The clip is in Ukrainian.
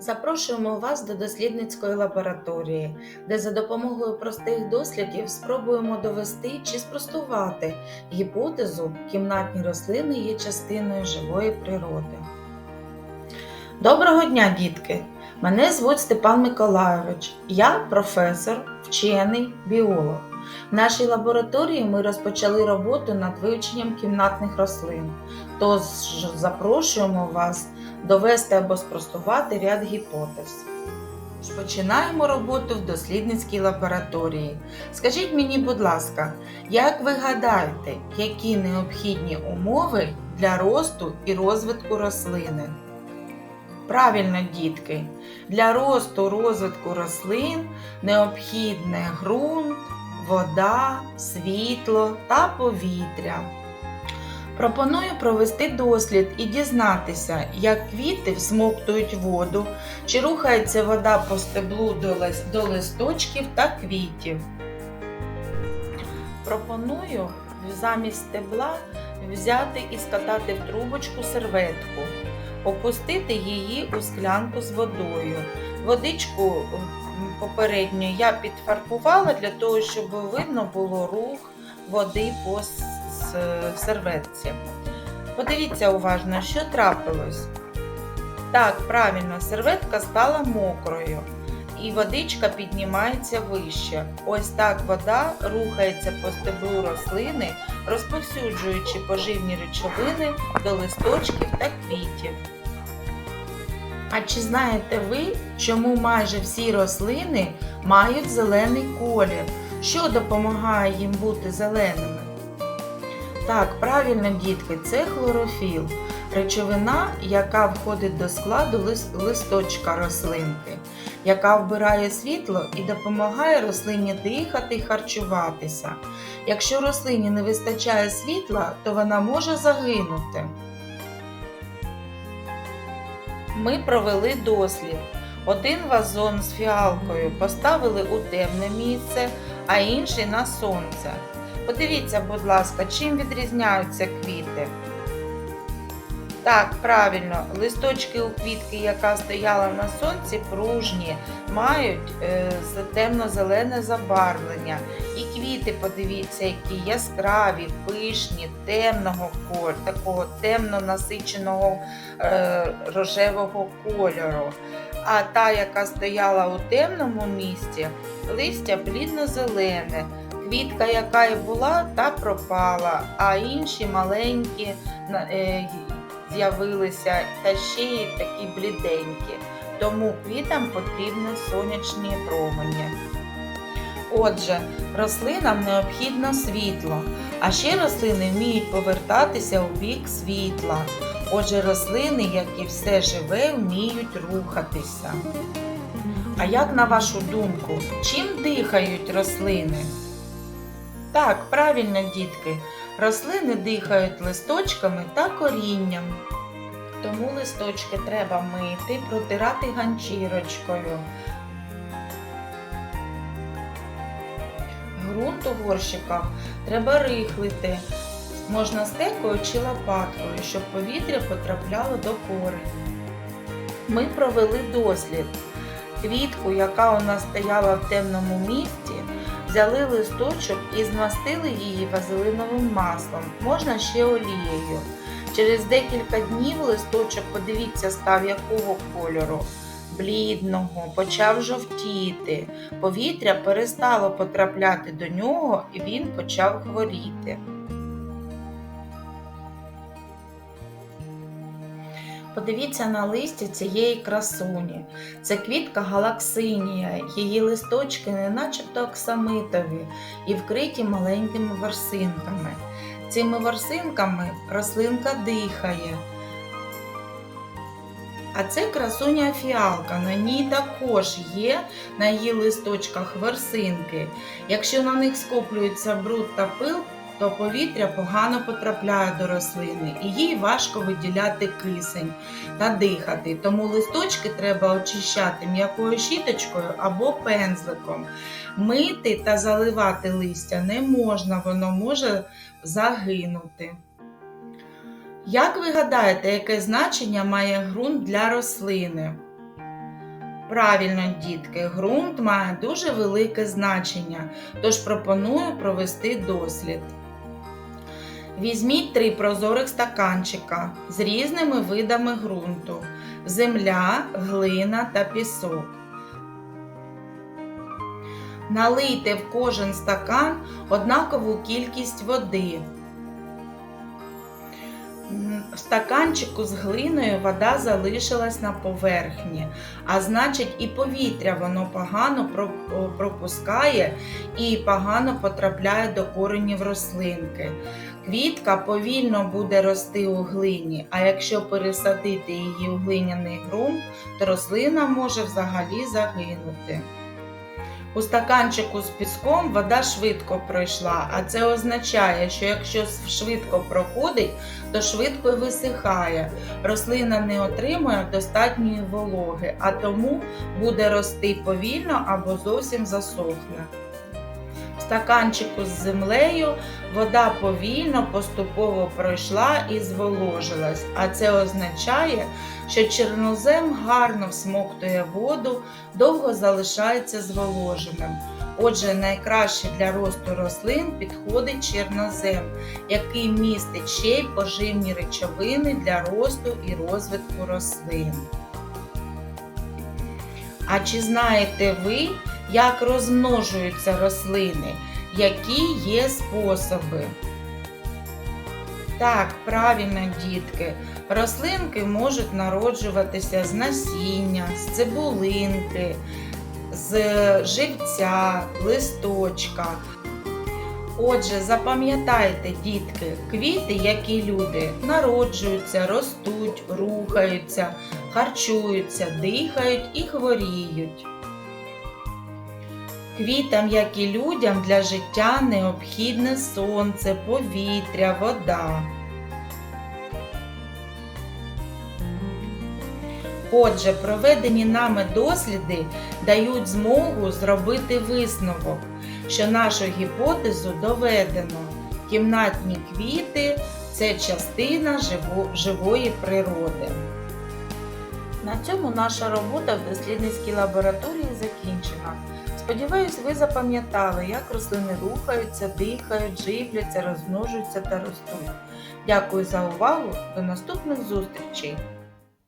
Запрошуємо вас до дослідницької лабораторії, де за допомогою простих дослідів спробуємо довести чи спростувати гіпотезу кімнатні рослини є частиною живої природи. Доброго дня, дітки! Мене звуть Степан Миколайович. Я професор, вчений, біолог. В нашій лабораторії ми розпочали роботу над вивченням кімнатних рослин. Тож запрошуємо вас довести або спростувати ряд гіпотез. Починаємо роботу в дослідницькій лабораторії. Скажіть мені, будь ласка, як ви гадаєте, які необхідні умови для росту і розвитку рослини? Правильно, дітки, для росту розвитку рослин необхідне ґрунт, вода, світло та повітря. Пропоную провести дослід і дізнатися, як квіти всмоктують воду, чи рухається вода по стеблу до лис- до листочків та квітів. Пропоную замість стебла взяти і скатати в трубочку серветку, опустити її у склянку з водою. Водичку попередньо я підфарбувала для того, щоб видно було рух води по с- с- серветці. Подивіться уважно, що трапилось. Так, правильно, серветка стала мокрою, і водичка піднімається вище. Ось так вода рухається по стеблу рослини, розповсюджуючи поживні речовини до листочків та квітів. А чи знаєте ви, чому майже всі рослини мають зелений колір? Що допомагає їм бути зеленими? Так, правильно, дітки, це хлорофіл, речовина, яка входить до складу листочка рослинки, яка вбирає світло і допомагає рослині дихати і харчуватися. Якщо рослині не вистачає світла, то вона може загинути. Ми провели дослід. Один вазон з фіалкою поставили у темне місце, а інший на сонце. Подивіться, будь ласка, чим відрізняються квіти. Так, правильно, листочки у квітки, яка стояла на сонці, пружні, мають е, темно-зелене забарвлення. І квіти, подивіться, які яскраві, пишні, темного кольору, такого темно-насиченого е, рожевого кольору. А та, яка стояла у темному місці, листя блідно-зелене. Квітка, яка і була, та пропала, а інші маленькі е, з'явилися та ще й такі бліденькі. Тому квітам потрібні сонячні промені. Отже, рослинам необхідно світло, а ще рослини вміють повертатися у бік світла. Отже, рослини, як і все живе, вміють рухатися. А як на вашу думку, чим дихають рослини? Так, правильно, дітки, рослини дихають листочками та корінням. Тому листочки треба мити, протирати ганчірочкою. Грунт у горщиках треба рихлити. Можна стекою чи лопаткою, щоб повітря потрапляло до кореня. Ми провели дослід. Квітку, яка у нас стояла в темному місці, взяли листочок і змастили її вазелиновим маслом, можна ще олією. Через декілька днів листочок, подивіться, став якого кольору. Блідного, почав жовтіти, повітря перестало потрапляти до нього і він почав хворіти. Подивіться на листя цієї красуні. Це квітка галаксинія, її листочки не начебто оксамитові і вкриті маленькими ворсинками. Цими ворсинками рослинка дихає. А це красуня фіалка. На ній також є на її листочках ворсинки. Якщо на них скоплюється бруд та пил, то повітря погано потрапляє до рослини і їй важко виділяти кисень та дихати. Тому листочки треба очищати м'якою щіточкою або пензликом. Мити та заливати листя не можна, воно може загинути. Як ви гадаєте, яке значення має ґрунт для рослини? Правильно, дітки, ґрунт має дуже велике значення, тож пропоную провести дослід. Візьміть три прозорих стаканчика з різними видами ґрунту: земля, глина та пісок. Налийте в кожен стакан однакову кількість води. В стаканчику з глиною вода залишилась на поверхні, а значить і повітря воно погано пропускає і погано потрапляє до коренів рослинки. Квітка повільно буде рости у глині, а якщо пересадити її у глиняний ґрунт, то рослина може взагалі загинути. У стаканчику з піском вода швидко пройшла, а це означає, що якщо швидко проходить, то швидко висихає. Рослина не отримує достатньої вологи, а тому буде рости повільно або зовсім засохне. Стаканчику з землею вода повільно поступово пройшла і зволожилась, а це означає, що чорнозем гарно всмоктує воду, довго залишається зволоженим. Отже, найкраще для росту рослин підходить чорнозем, який містить ще й поживні речовини для росту і розвитку рослин. А чи знаєте ви, як розмножуються рослини? Які є способи? Так, правильно, дітки. Рослинки можуть народжуватися з насіння, з цибулинки, з живця, листочка. Отже, запам'ятайте, дітки, квіти, які люди, народжуються, ростуть, рухаються, харчуються, дихають і хворіють. Квітам, як і людям, для життя необхідне сонце, повітря, вода. Отже, проведені нами досліди дають змогу зробити висновок, що нашу гіпотезу доведено. Кімнатні квіти це частина живо- живої природи. На цьому наша робота в дослідницькій лабораторії закінчена. Сподіваюсь, ви запам'ятали, як рослини рухаються, дихають, живляться, розмножуються та ростуть. Дякую за увагу! До наступних зустрічей!